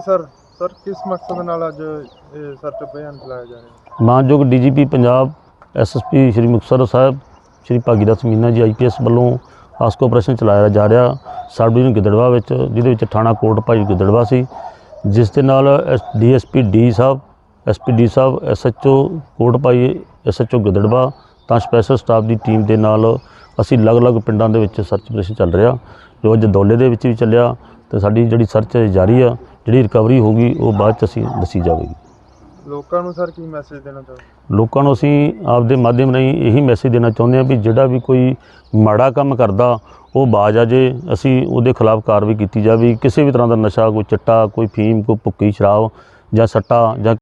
Sir sir, ਕਿਸ ਮਕਸਦ ਨਾਲ ਅੱਜ ਇਹ ਸਰਚ ਅਭਿਆਨ ਚਲਾਇਆ ਜਾ ਰਿਹਾ? ਹੈ ਮਾਨਯੋਗ DGP Punjab SSP Shri Muktsar Sahib, Shri Bhagirath Meena ji IPS ਵੱਲੋਂ ਆਸਕੋ ਆਪਰੇਸ਼ਨ ਚਲਾਇਆ ਜਾ ਰਿਹਾ ਸਬ ਡਿਵੀਜ਼ਨ ਗਿੱਦੜਵਾ ਵਿੱਚ, ਜਿਹਦੇ ਵਿੱਚ ਥਾਣਾ ਕੋਟ ਭਾਈ ਗਿੱਦੜਵਾ ਸੀ, ਜਿਸ ਦੇ ਨਾਲ DSP D Sahib, SP D Sahib, SHO Kot Bhai, SHO Giddarbaha, ਤਾਂ ਸਪੈਸ਼ਲ ਸਟਾਫ ਦੀ ਟੀਮ ਦੇ ਨਾਲ ਅਸੀਂ ਅਲੱਗ-ਅਲੱਗ ਪਿੰਡਾਂ ਦੇ ਵਿੱਚ ਸਰਚ ਆਪਰੇਸ਼ਨ ਚੱਲ ਰਿਹਾ, ਜੋ ਅੱਜ ਦੌਲੇ ਦੇ ਵਿੱਚ ਵੀ ਚੱਲਿਆ, ਤੇ ਸਾਡੀ ਜਿਹੜੀ ਸਰਚ ਜਾਰੀ ਆ ਜਿਹੜੀ ਰਿਕਵਰੀ ਹੋਗੀ ਉਹ ਬਾਅਦ ਚ ਅਸੀਂ ਦੱਸੀ ਜਾਵੇਗੀ। ਲੋਕਾਂ ਨੂੰ ਸਰ ਕੀ ਮੈਸੇਜ ਦੇਣਾ ਚਾਹੋ ਲੋਕਾਂ ਨੂੰ ਅਸੀਂ ਆਪਦੇ ਮਾਧਿਅਮ ਰਾਹੀਂ ਇਹੀ ਮੈਸੇਜ ਦੇਣਾ ਚਾਹੁੰਦੇ ਹਾਂ ਵੀ ਜਿਹੜਾ ਵੀ ਕੋਈ ਮਾੜਾ ਕੰਮ ਕਰਦਾ ਉਹ ਬਾਜ ਆ ਜੇ ਅਸੀਂ ਉਹਦੇ ਖਿਲਾਫ ਕਾਰਵਾਈ ਕੀਤੀ ਜਾਵੇ। ਕਿਸੇ ਵੀ ਤਰ੍ਹਾਂ ਦਾ ਨਸ਼ਾ ਕੋਈ ਚਿੱਟਾ ਕੋਈ ਫੀਮ ਕੋਈ ਭੁੱਕੀ ਸ਼ਰਾਬ ਜਾਂ ਸੱਟਾ ਜਾਂ